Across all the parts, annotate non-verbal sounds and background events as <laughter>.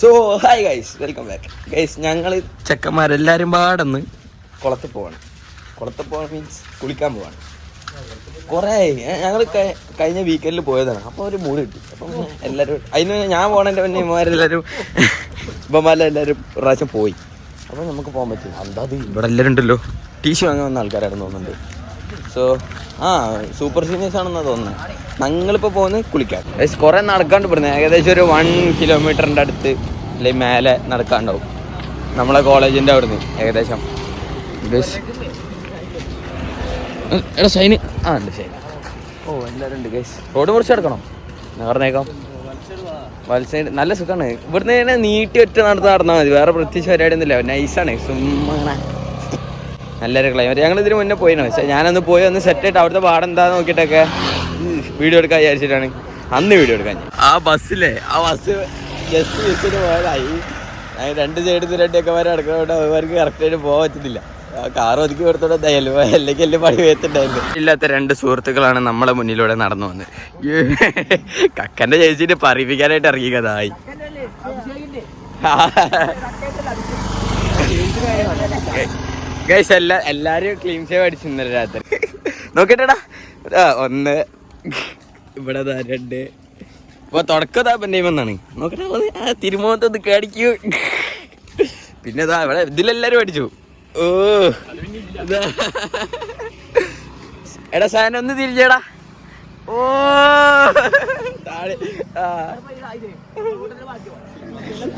So hi guys welcome back guys ഞങ്ങൾ ചെക്കന്മാരെല്ലാവരും പാടന്ന് കുളത്തിൽ പോവാണ്. കുളത്തിൽ പോവാൻ മീൻസ് കുളിക്കാൻ പോവാണ്. കുറേ ഞങ്ങൾ കഴിഞ്ഞ വീക്കെൻഡിൽ പോയതാണ്. അപ്പോൾ ഒരു മൂഡ് കിട്ടി. അപ്പം എല്ലാവരും അതിന് ഞാൻ പോണതിന്റെ പിന്നെ ഇമ്മമാരെല്ലാവരും ഇവന്മാരെല്ലാവരും എല്ലാവരും പ്രാവശ്യം പോയി. അപ്പോൾ നമുക്ക് പോകാൻ പറ്റും. എന്താ ഇവിടെ എല്ലാവരും ഉണ്ടല്ലോ. ടി സി വാങ്ങാൻ വന്ന ആൾക്കാരായിരുന്നു തോന്നുന്നുണ്ട്. സോ ആ സൂപ്പർ സീനിയേഴ്സ് ആണെന്ന് തോന്നുന്നത് ഞങ്ങളിപ്പോൾ പോകുന്നത് കുളിക്കാൻ കുറെ നടക്കാണ്ട് ഇവിടുന്ന്. ഏകദേശം ഒരു വൺ കിലോമീറ്ററിന്റെ അടുത്ത് അല്ലെങ്കിൽ മേലെ നടക്കാണ്ടാവും. നമ്മളെ കോളേജിന്റെ അവിടുന്ന് ഏകദേശം. എടാ ഷൈന് ആ ഉണ്ട് ഷൈന് ഓ എല്ലാവരും ഉണ്ട് ഗൈസ് റോഡ് മുറിച്ച് കിടക്കണം പറഞ്ഞേക്കാം. വത്സൈഡ് നല്ല സുഖമാണ് ഇവിടുന്ന് തന്നെ നീട്ടി ഒറ്റ നടന്ന് നടന്നാൽ മതി. വേറെ പ്രത്യേകിച്ച് പരിപാടി ഒന്നുമില്ല നൈസാണ് സുമ്മാ നല്ലൊരു ക്ലൈമറ്റ് ഞങ്ങൾ ഇതിന് മുന്നേ പോയിരുന്നു. പക്ഷേ ഞാനൊന്ന് പോയി ഒന്ന് സെറ്റ് ആയിട്ട് അവിടുത്തെ പാടം എന്താന്ന് നോക്കിയിട്ടൊക്കെ വീഡിയോ എടുക്കാൻ വിചാരിച്ചിട്ടാണ്. അന്ന് വീഡിയോ എടുക്കാൻ ആ ബസ്സിലെ ആ ബസ് ജസ്റ്റ് ബസ്സിന് പോയതായി. ഞാൻ രണ്ട് സൈഡിൽ തിരട്ടിയൊക്കെ വരെ അടക്കുന്നതുകൊണ്ട് അവർക്ക് കറക്റ്റായിട്ട് പോകാൻ പറ്റുന്നില്ല ആ കാർ ഒതുക്കി കൊടുത്തോടെ ദയല്ലോ അല്ലെങ്കിൽ എല്ലാം പണി വേത്തുണ്ടായിരുന്നു. ഇല്ലാത്ത രണ്ട് സുഹൃത്തുക്കളാണ് നമ്മളെ മുന്നിലൂടെ നടന്നു വന്നത് കക്കന്റെ ചേച്ചിട്ട് പറയിപ്പിക്കാനായിട്ട് ഇറങ്ങി കഥായി ഗൈസ് എല്ലാ എല്ലാരും ക്ലീൻ ഷേവ് അടിച്ചു ഇന്നലെ രാത്രി. നോക്കട്ടെടാ. ഒന്ന്. ഇവിടെ രണ്ട്. ഇപ്പൊ തുടക്കതാ പെണ്ണീമെന്നാണ് നോക്കട്ടെ ഒന്ന്. തിരുമോത്തൊന്ന് കടിക്കൂ പിന്നെ ഇതാ ഇവിടെ ഇതിലെല്ലാരും അടിച്ചു. ഓ. എടാ സാധനം ഒന്ന് തിരിച്ചേടാ ഓ. താഴെ. ആ.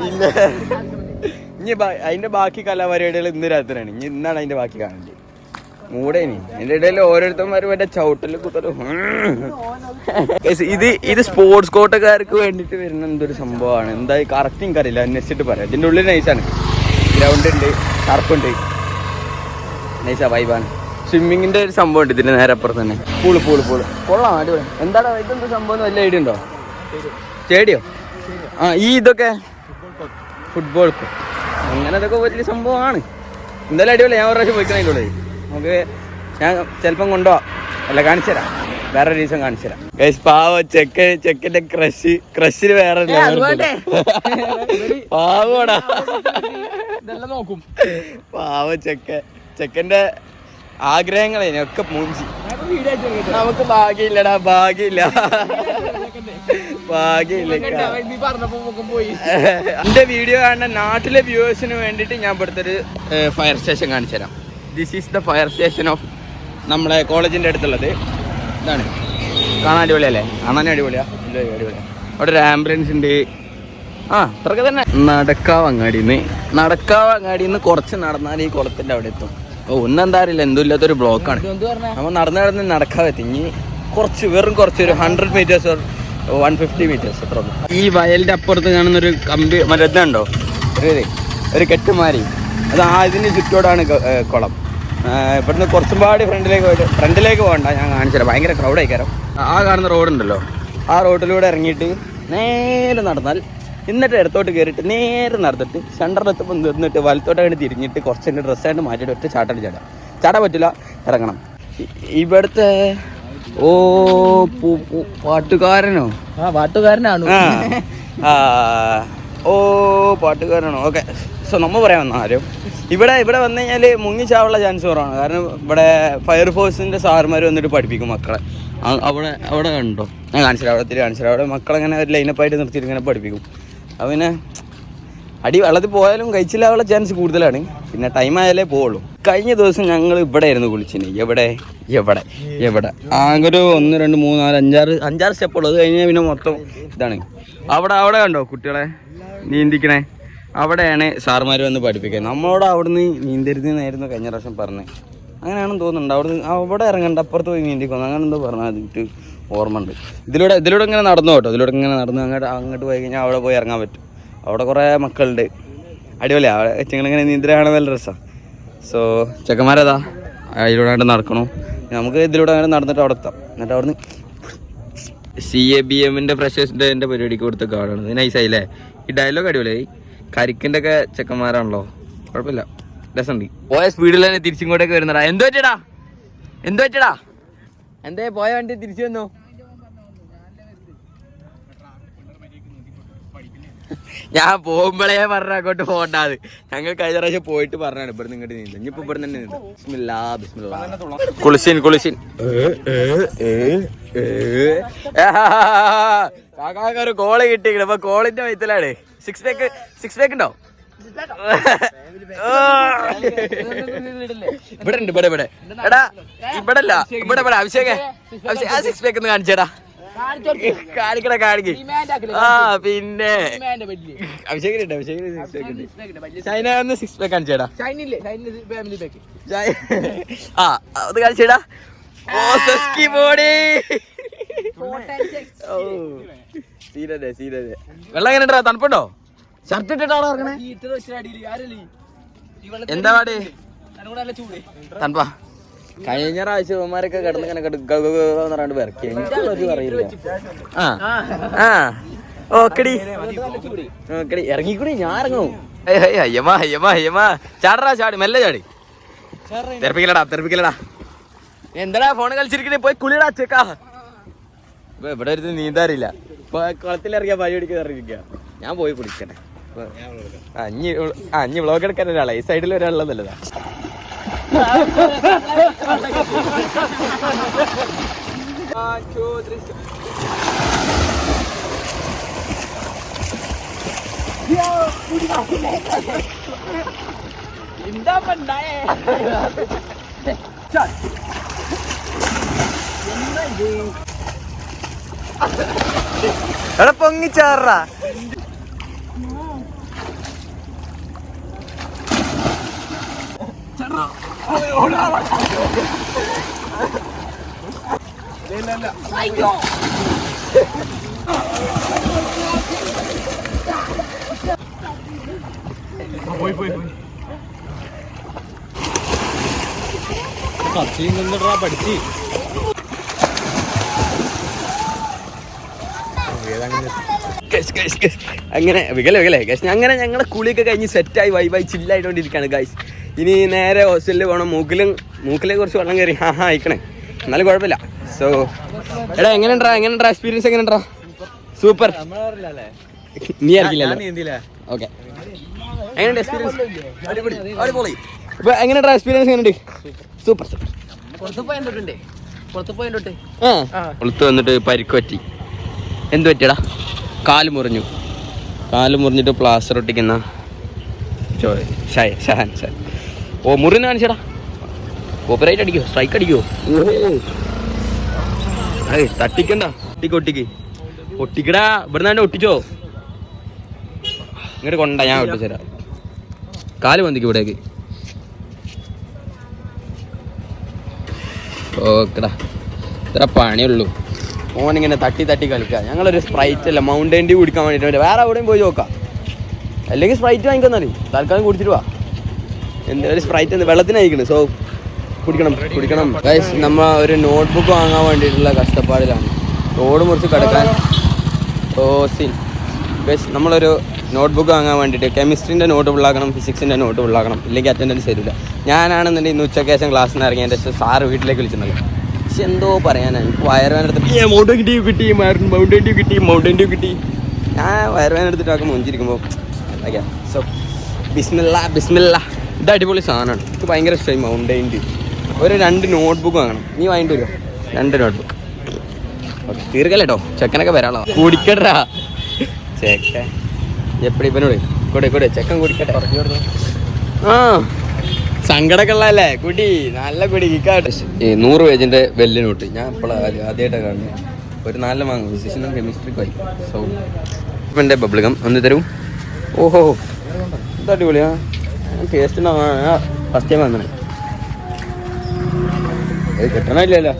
ഇല്ല. ഇനി അതിന്റെ ബാക്കി കലാപരിപാടികൾ ഇന്ന് രാത്രിയാണ്. ഇനി ഇന്നാണ് അതിന്റെ ബാക്കി കാണേണ്ടത്. മൂടേനി. എന്റെ ഇടയിൽ ഓരോരുത്തന്മാർ മറ്റേ ചവിട്ടൽ കുത്തലും. ഇത് ഇത് സ്പോർട്സ് കോട്ടക്കാർക്ക് വേണ്ടിട്ട് വരുന്ന എന്തൊരു സംഭവമാണ്? എന്തായി? കറക്റ്റ് എനിക്കറിയില്ല. അന്വേഷിച്ചിട്ട് പറയാം. ഇതിന്റെ ഉള്ളിൽ നൈസാണ് ഗ്രൗണ്ട് ഉണ്ട്. കറുപ്പുണ്ട് നൈസാ വൈബാണ് സ്വിമ്മിങ്ങിന്റെ ഒരു സംഭവം ഉണ്ട് ഇതിന്റെ നേരെ അപ്പുറത്ത് തന്നെ. പൂൾ പൂൾ പൂൾ കൊള്ളാം അടിപൊളി. എന്താടാ ഇതെന്ത് സംഭവം വലിയ വല്ല ഐഡിയ ഉണ്ടോ? സ്റ്റേഡിയോ? ആ ഈ ഇതൊക്കെ? ഫുട്ബോൾ അങ്ങനെ അതൊക്കെ വലിയ സംഭവമാണ്. എന്തായാലും അടിപൊളി. ഞാൻ ഒരു പ്രാവശ്യം പോയിക്കണേ നമുക്ക് ഞാൻ ചിലപ്പം കൊണ്ടുപോവാം. അല്ല കാണിച്ചു തരാം വേറെ ദിവസം കാണിച്ചു തരാം പാവ ചെക്ക് ചെക്കിന്റെ ക്രഷ് ക്രഷിന് വേറെ പാവടാ. നോക്കും. പാവ ചെക്ക് ചെക്കന്റെ ആഗ്രഹങ്ങളെ ഒക്കെ മൂഞ്ചി. നമുക്ക് ഭാഗ്യമില്ലടാ ഭാഗ്യമില്ല. <laughs> എന്റെ വീഡിയോ കാണുന്ന നാട്ടിലെ വ്യൂവേഴ്സിന് വേണ്ടിയിട്ട് ഞാൻ ഇവിടുത്തെ ഒരു ഫയർ സ്റ്റേഷൻ കാണിച്ചു തരാം. This is the fire station of നമ്മളെ കോളേജിന്റെ അടുത്തുള്ളത്. ഇതാണ്. കാണാൻ അടിപൊളിയല്ലേ? കാണാൻ അടിപൊളിയാ. അടിപൊളിയാ. അവിടെ ഒരു ആംബുലൻസ് ഉണ്ട്. ആ ഇത്രക്ക് തന്നെ. നടക്കാവ് അങ്ങാടിന്ന് നടക്കാവ് അങ്ങാടിന്ന് കുറച്ച് നടന്നാൽ ഈ കുളത്തിന്റെ അവിടെ എത്തും. ഓ ഒന്നെന്താ അറിയില്ല. എന്തോ ഇല്ലാത്തൊരു ബ്ലോക്കാണ് നമ്മൾ നടന്ന് നടന്ന് നടക്കാതെ ഇനി കുറച്ച് വെറും കുറച്ച് ഒരു hundred metres one fifty metres ഈ വയലിന്റെ അപ്പുറത്ത് കാണുന്നൊരു കമ്പി മറ്റേ ഇതുണ്ടോ? ഒരു ഒരു കെട്ടുമാരി. അത് ആ ഇതിന് ചുറ്റോടാണ് കുളം. ഇവിടുന്ന് കുറച്ചും പാടി ഫ്രണ്ടിലേക്ക് പോയിട്ട് ഫ്രണ്ടിലേക്ക് പോകണ്ട ഞാൻ കാണിച്ചില്ല ഭയങ്കര ക്രൗഡായി കയറും ആ കാണുന്ന റോഡുണ്ടല്ലോ. ആ റോഡിലൂടെ ഇറങ്ങിയിട്ട് നേരെ നടന്നാൽ എന്നിട്ട് ഇടത്തോട്ട് കയറിയിട്ട് നേരെ നടന്നിട്ട് സെന്ററിലെത്തുമ്പോൾ നിന്നിട്ട് വലത്തോട്ട് അങ്ങനെ തിരിഞ്ഞിട്ട് കുറച്ച് എന്റെ ഡ്രസ്സായിട്ട് മാറ്റിയിട്ട് ഒറ്റ ചാട്ടം ചാടാം ചാടാൻ പറ്റില്ല ഇറങ്ങണം. ഇവിടുത്തെ ഓ പാട്ടുകാരനോ? ആ പാട്ടുകാരനാണ്. ഓ പാട്ടുകാരനാണോ. ഓക്കെ. സോ നമ്മ പറയാൻ വന്ന ആരും ഇവിടെ ഇവിടെ വന്നു കഴിഞ്ഞാൽ മുങ്ങിച്ചാവുള്ള ചാൻസ് കുറവാണ്. കാരണം ഇവിടെ ഫയർഫോഴ്സിന്റെ സാറുമാർ വന്നിട്ട് പഠിപ്പിക്കും മക്കളെ. അവിടെ അവിടെ കണ്ടോ? ഞാൻ കാണിച്ചില്ല അവിടെ തിരി. കാണിച്ചില്ല അവിടെ മക്കളെങ്ങനെ ഒരു ലൈനപ്പായിട്ട് നിർത്തിയിട്ട് ഇങ്ങനെ പഠിപ്പിക്കും. അപ്പം പിന്നെ അടി വെള്ളത്തിൽ പോയാലും കഴിച്ചില്ലാവുള്ള ചാൻസ് കൂടുതലാണ്. പിന്നെ ടൈം ആയാലേ പോവുള്ളൂ. കഴിഞ്ഞ ദിവസം ഞങ്ങൾ ഇവിടെ ആയിരുന്നു കുളിച്ചിന് എവിടെ? എവിടെ? എവിടെ? ആകെ ഒരു ഒന്ന് രണ്ട് മൂന്ന് നാല് അഞ്ചാറ് അഞ്ചാറ് സ്റ്റെപ്പ് ഉള്ളത് കഴിഞ്ഞാൽ പിന്നെ മൊത്തം ഇതാണ്. അവിടെ അവിടെ കണ്ടോ കുട്ടികളെ? നീന്തിക്കണേ. അവിടെയാണ് സാർമാർ വന്ന് പഠിപ്പിക്കുന്നത്. നമ്മളോട് അവിടുന്ന് നീന്തരുതെന്നായിരുന്നു കഴിഞ്ഞ പ്രാവശ്യം പറഞ്ഞത് അങ്ങനെയാണെന്ന് തോന്നുന്നുണ്ട്. അവിടുന്ന് അവിടെ ഇറങ്ങണ്ട അപ്പുറത്ത് പോയി നീന്തിക്കുന്നു. അങ്ങനെ എന്തോ പറഞ്ഞാൽ അതിട്ട് ഓർമ്മ ഉണ്ട് ഇതിലൂടെ ഇതിലൂടെ ഇങ്ങനെ നടന്നു കേട്ടോ. ഇതിലൂടെ ഇങ്ങനെ നടന്ന് അങ്ങോട്ട് അങ്ങോട്ട് പോയി കഴിഞ്ഞാൽ അവിടെ പോയി ഇറങ്ങാൻ പറ്റും. അവിടെ കുറേ മക്കളുണ്ട്. അടിപൊളിയാണ് അവിടെ ഇങ്ങനെ നീന്തലാണ് നല്ല രസമാണ് സോ ചെക്കന്മാരതാ? അതിലൂടെ നടക്കണു. നമുക്ക് ഇതിലൂടെ അങ്ങനെ നടന്നിട്ട് അവിടെ എത്താം. എന്നിട്ട് അവിടുന്ന് സി എ ബി എമ്മിന്റെ ഫ്രഷേഴ്സ് ഡേന്റെ പരിപാടിക്ക് കൊടുത്ത കാർഡാണ് നൈസായില്ലേ ഈ ഡയലോഗ് അടിപൊളിയായി. കരിക്കിന്റെ ഒക്കെ ചെക്കന്മാരാണല്ലോ. കുഴപ്പമില്ല. രസമുണ്ട്. പോയ സ്പീഡിൽ തന്നെ തിരിച്ചിങ്ങോട്ടേക്ക് വരുന്നടാ. എന്തോ പറ്റടാ എന്തോ പറ്റടാ എന്തേ പോയ വണ്ടി തിരിച്ചു വന്നു? ഞാൻ പോകുമ്പോഴേ പറഞ്ഞ അങ്ങോട്ട് പോകണ്ടാത് ഞങ്ങൾ കഴിഞ്ഞ പ്രാവശ്യം പോയിട്ട് പറഞ്ഞാണ് ഇവിടെ ഇങ്ങോട്ട് നീന്ത ഇനിയിപ്പോ ഇവിടെ തന്നെ നീന്ത ബിസ്മില്ലാ ബിസ്മില്ലാ. കാക്കാക്കൊരു കോൾ കിട്ടി അപ്പൊ കോളിന്റെ വയത്തിലാണ് സിക്സ് പേക്ക് സിക്സ് പേക്ക് ഉണ്ടോ? ഇവിടെ ഉണ്ട് ഇവിടെ ഇവിടെ. എടാ ഇവിടെ അല്ല ഇവിടെ ഇവിടെ. അഭിഷേകേ അഭിഷേക് ആ സിക്സ് പേക്ക് ഒന്ന് കാണിച്ചേടാ. കാണിക്കട കാണിക്ക്. ആ പിന്നെ. അഭിഷേകിനുണ്ട് അഭിഷേകിന് സിക്സ് പാക്ക് ഉണ്ട്. ചൈന ഒന്ന് സിക്സ് പാക്ക് കാണിച്ചേടാ. ഷൈനില്ലേ ഫാമിലി പാക്ക് ആ അത് കാണിച്ചേടാ. ഓ സസ്കി ബോഡി ഓ സീരതെ വെള്ളം എങ്ങനെ തണുപ്പുണ്ടോ? ഷർട്ട് ഇട്ടിട്ടാണോ ഇറങ്ങണേ? എന്താ പാട്? തണുപ്പാ. കഴിഞ്ഞ പ്രാവശ്യം ഇവന്മാരൊക്കെ കിടന്ന് ഇങ്ങനെ എന്ന് പറഞ്ഞിട്ട് വിറക്കി. എനിക്കൊന്നും അറിയില്ല. ആ ആ. ഓക്കടി. ഓക്കടി. ഇറങ്ങിക്കൂടി ഞാൻ ഇറങ്ങും. അയ്യമ്മ അയ്യമ്മ അയ്യമ്മ. ചാടറാ ചാടി. മെല്ലെ ചാടി. തെറപ്പിക്കലടാ തെറപ്പിക്കലടാ. എന്താടാ ഫോൺ കളിച്ചിരിക്കണേ? പോയി കുളിടാ ചേക്കാ ഇവിടെ ഒരു നീന്താറില്ല ഇപ്പൊ കുളത്തിലിറങ്ങിയ പഴി പിടിക്കാൻ ഇറങ്ങിക്ക ഞാൻ പോയി കുളിക്കട്ടെ. അഞ്ഞ് അഞ്ഞ് വ്ളോഗ് എടുക്കാൻ ഒരാളെ. ഈ സൈഡിൽ ഒരാളുള്ളതല്ലതാ എന്താ പണ്ടായേ എടാ പൊങ്ങിച്ചാറാ. Guys, guys. അങ്ങനെ വികല വികലേ ഗൈസ് അങ്ങനെ ഞങ്ങളെ കുളിയൊക്കെ കഴിഞ്ഞ് സെറ്റായി വൈബായി ചില്ലായിട്ടോണ്ടിരിക്കുകയാണ് ഗൈസ് ഇനി നേരെ ഹോസ്റ്റലിൽ പോകണം മൂക്കിലും മൂക്കിലെ കുറച്ച് വെള്ളം കയറി ആ ഹാ അയക്കണേ. എന്നാലും കുഴപ്പമില്ല. സോ എടാ എങ്ങനെയുണ്ടാ? എങ്ങനെയുണ്ടാ? എക്സ്പീരിയൻസ് എങ്ങനെയുണ്ടാ? സൂപ്പർ നീ അറിയില്ല ഓക്കെ എങ്ങനെയുണ്ട് എക്സ്പീരിയൻസ് ഇപ്പൊ എങ്ങനെയുണ്ടാ എക്സ്പീരിയൻസ് എങ്ങനെയുണ്ട്? സൂപ്പർ സൂപ്പർ പുറത്ത് വന്നിട്ട് പരിക്ക് പറ്റി. എന്ത് പറ്റിയടാ? കാൽ മുറിഞ്ഞു. കാൽ മുറിഞ്ഞിട്ട് പ്ലാസ്റ്റർ ഒട്ടിക്കുന്ന ഷഹാൻ ഷാൻ. ഓ മുറിന്ന് കാണിച്ചടാ. ഓപ്പറേറ്റ് അടിക്കോ സ്ട്രൈക്ക് അടിക്കോ? ഓ ഏയ് തട്ടിക്കണ്ട. ഒട്ടിക്ക് ഒട്ടിക്ക്. ഒട്ടിക്കടാ ഇവിടെ നിന്ന് ഒട്ടിച്ചോ? ഇങ്ങോട്ട് കൊണ്ട ഞാൻ ഒട്ടിച്ചുതരാം കാൽ വന്നിക്ക് ഇവിടേക്ക്. ഓക്കെടാ. ഇത്ര പണിയുള്ളൂ. ഓനിങ്ങനെ തട്ടി തട്ടി കളിക്കുക ഞങ്ങളൊരു സ്പ്രൈറ്റ് അല്ല മൗണ്ടൻ ഡ്യൂ കുടിക്കാൻ വേണ്ടിയിട്ട് വേറെ എവിടെയും പോയി നോക്കാം. അല്ലെങ്കിൽ സ്പ്രൈറ്റ് വാങ്ങിക്കുന്നറി തൽക്കാലം കുടിച്ചിട്ട് വാ. എന്താ ഒരു സ്പ്രൈറ്റ് എന്ന് വെള്ളത്തിന് അയക്കണം സോ കുടിക്കണം കുടിക്കണം. ഗൈസ് നമ്മൾ ഒരു നോട്ട്ബുക്ക് വാങ്ങാൻ വേണ്ടിയിട്ടുള്ള കഷ്ടപ്പാടിലാണ്. റോഡ് മുറിച്ച് കിടക്കാൻ ഓ സീൻ ഗൈസ് നമ്മളൊരു നോട്ട്ബുക്ക് വാങ്ങാൻ വേണ്ടിയിട്ട് കെമിസ്ട്രീന്റെ നോട്ട് ഫുള്ളാക്കണം ഫിസിക്സിന്റെ നോട്ട് ഫുള്ളാക്കണം ഇല്ലെങ്കിൽ അറ്റൻഡൻസ് തരില്ല ഞാനാണെന്നുണ്ടെങ്കിൽ ഇന്ന് ഉച്ചയ്ക്ക് ശേഷം ക്ലാസ്സിൽ നിന്ന് ഇറങ്ങിയതിന്റെ ശേഷം സാറ് വീട്ടിലേക്ക് വിളിച്ചിട്ടുണ്ടല്ലോ പക്ഷെ എന്തോ പറയാനാണ് എനിക്ക് വയറുവേന എടുത്തിട്ട് മൗണ്ടൻ ഡ്യൂ കിട്ടി മൗണ്ടൻ ഡ്യൂ കിട്ടി മൗണ്ടൻ ഡ്യൂ കിട്ടി. ഞാൻ വയറുവേന എടുത്തിട്ടൊക്കെ മുഞ്ചിരിക്കുമ്പോൾ ഓക്കെ സോ ബിസ്മില്ല ബിസ്മില്ല. ഇത് അടിപൊളി സാധനമാണ്. ഇത് ഭയങ്കര ഇഷ്ടമായി മൗണ്ടൈന്റെ ഒരു രണ്ട് നോട്ട്ബുക്ക് വാങ്ങണം. നീ വാങ്ങിട്ട് വരുമോ രണ്ട് നോട്ട്ബുക്ക് ഓക്കെ തീർക്കല്ലേട്ടോ ചെക്കനൊക്കെ വരാളോ. കുടിക്കട്ടാ ചെക്കൻ. എപ്പടി ഇപ്പനോട് കൂടെ കൂടെ. ചെക്കൻ കുടിക്കട്ടെ. ആ സങ്കടമൊക്കെ ഉള്ളതല്ലേ? കുടി. നല്ല കുടി കിക്കാട്ടെ. ഈ നൂറ് പേജിന്റെ വെല്ല് നോട്ട് ഞാൻ ഇപ്പോൾ ആദ്യമായിട്ടാണ് കാണുന്നത് ഒരു നാല് വാങ്ങും ഫിസിക്സിനും കെമിസ്ട്രിക്കും ആയി സോ ഇപ്പം എന്റെ പബ്ലിക്കം ഒന്ന് തരും. ഓഹോ. ഇത് അടിപൊളിയാ. ടേസ്റ്റ് ഫസ്റ്റ് ടൈം വന്നത് കിട്ടണില്ലല്ലോ.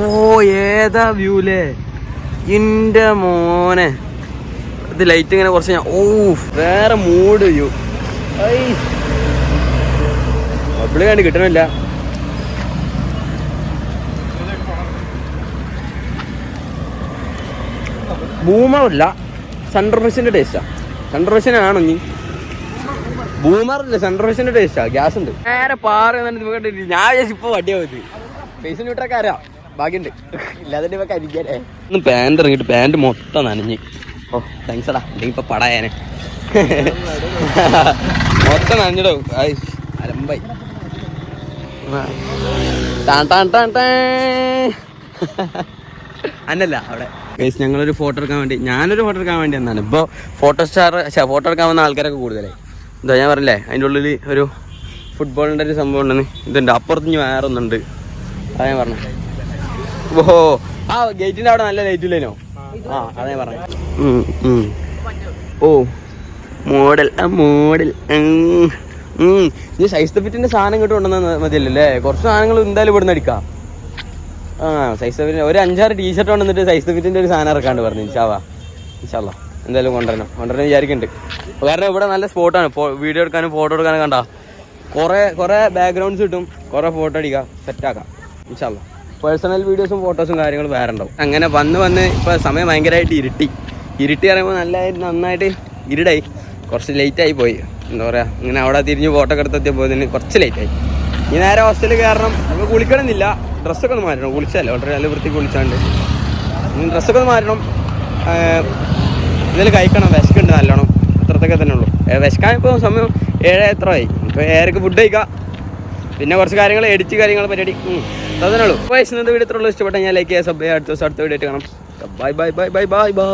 ഓ ഏതാ വ്യൂലേ ഇന്റെ മോനെ. ഇത് ലൈറ്റ് ഇങ്ങനെ കുറച്ച് ഞാൻ ഓ വേറെ മൂഡ് വ്യൂ ബബിൾ കണ്ട് കിട്ടണില്ല. ബൂമറല്ല സൺറോസിന്റെ ടേസ്റ്റാ സൺറോസിനാണോ നീ ബൂമറല്ല സൺറോസിന്റെ ടേസ്റ്റാ ഗ്യാസ് ഉണ്ട്. നേരെ പാറ ഞാൻ ഇപ്പൊ വട്ടിയാ മതി ഫേസ് ന്യൂട്രൊക്കെ അറിയാം ബാക്കിയുണ്ട് ഇല്ലാതെ ഇപ്പൊ കരിക്കാനേ ഒന്ന് പാന്റ് ഇറങ്ങിയിട്ട് പാന്റ് മൊത്തം നനഞ്ഞ്. ഓ താങ്ക്സ് എടാ. അല്ലെങ്കിൽ ഇപ്പൊ പടയാനെ. മൊത്തം നനഞ്ഞിടോ. ആയി അരമ്പായി. അന്നല്ല അവിടെ. ഗൈസ് ഞങ്ങളൊരു ഫോട്ടോ എടുക്കാൻ വേണ്ടി ഞാനൊരു ഫോട്ടോ എടുക്കാൻ വേണ്ടി എന്നാണ് ഇപ്പോൾ ഫോട്ടോ സ്റ്റാർ ഫോട്ടോ എടുക്കാൻ വന്ന ആൾക്കാരൊക്കെ കൂടുതലായി. എന്താ ഞാൻ പറഞ്ഞില്ലേ അതിന്റെ ഉള്ളിൽ ഒരു ഫുട്ബോളിന്റെ ഒരു സംഭവം ഉണ്ടെന്ന്. ഇതുണ്ട് അപ്പുറത്ത് ഇനി വേറെ ഒന്നുണ്ട്. അതാ ഞാൻ പറഞ്ഞു. ഓഹോ ആ ഗേറ്റിന്റെ അവിടെ നല്ല ലൈറ്റ് ഇല്ലേനോ? ആ അതാ ഞാൻ പറഞ്ഞു. ഓ മോഡൽ ആ മോഡൽ ഈ സൈസ് ഫിറ്റിന്റെ സാധനം ഇങ്ങോട്ട് ഉണ്ടെന്ന് മതിയല്ലോ കുറച്ച് സാധനങ്ങൾ എന്തായാലും ഇവിടുന്ന് അടിക്കാം. ആ സൈസ് ഫിറ്റിന്റെ ഒരു അഞ്ചാറ് ടീഷർട്ട് കൊണ്ടുവന്നിട്ട് സൈസ് ഫിറ്റിന്റെ ഒരു സാധനം ഇറക്കാണ്ട് പറഞ്ഞു ഇൻഷാവാ ഇൻഷാല്ല എന്തായാലും കൊണ്ടുവരണം. കൊണ്ടുവരണം വിചാരിക്കുന്നുണ്ട് കാരണം ഇവിടെ നല്ല സ്പോട്ടാണ് വീഡിയോ എടുക്കാനും ഫോട്ടോ എടുക്കാനും കണ്ട. കുറേ കുറേ ബാക്ക്ഗ്രൗണ്ട്സ് കിട്ടും. കുറേ ഫോട്ടോ അടിക്കാം. സെറ്റാക്കാം ഇൻഷാല്ല പേഴ്സണൽ വീഡിയോസും ഫോട്ടോസും കാര്യങ്ങളും വേറെ ഉണ്ടാവും. അങ്ങനെ വന്ന് വന്ന് ഇപ്പോൾ സമയം ഭയങ്കരമായിട്ട് ഇരുട്ടി. ഇരുട്ടി പറയുമ്പോൾ നല്ല നന്നായിട്ട് ഇരുടായി. കുറച്ച് ലേറ്റ് ആയി പോയി. എന്താ പറയുക ഇങ്ങനെ അവിടെ തിരിഞ്ഞ് ഫോട്ടോ ഒക്കെ എടുത്തെത്തിയപ്പോൾ ഇതിന് കുറച്ച് ലേറ്റ് ആയി. ഇനി നേരെ ഹോസ്റ്റലിൽ കയറണം. നമുക്ക് കുളിക്കണമെന്നില്ല ഡ്രസ്സൊക്കെ ഒന്ന് മാറ്റണം. കുളിച്ചാലോ വളരെ നല്ല വൃത്തി കുളിച്ചാണ്ട്. ഡ്രസ്സൊക്കെ ഒന്ന് മാറ്റണം. ഇതിൽ കഴിക്കണം വിശക്കുണ്ട് നല്ലോണം. അത്രത്തൊക്കെ തന്നെ ഉള്ളൂ. വിശക്കാൻ ഇപ്പോൾ സമയം ഏഴ് എത്ര ആയി. ഇപ്പോൾ ഏറെക്ക് ഫുഡ് കഴിക്കാം. പിന്നെ കുറച്ച് കാര്യങ്ങൾ എഡിറ്റ് കാര്യങ്ങൾ പരിപാടി. അതന്നെ ഉള്ളൂ. അപ്പോൾ വീഡിയോ ഇത്രയുള്ളൂ ഇഷ്ടപ്പെട്ടെങ്കിൽ ലൈക്ക് ചെയ്യാം സബ് അടുത്ത ദിവസം അടുത്ത വീഡിയോ കാണാം. Bye bye bye bye bye bye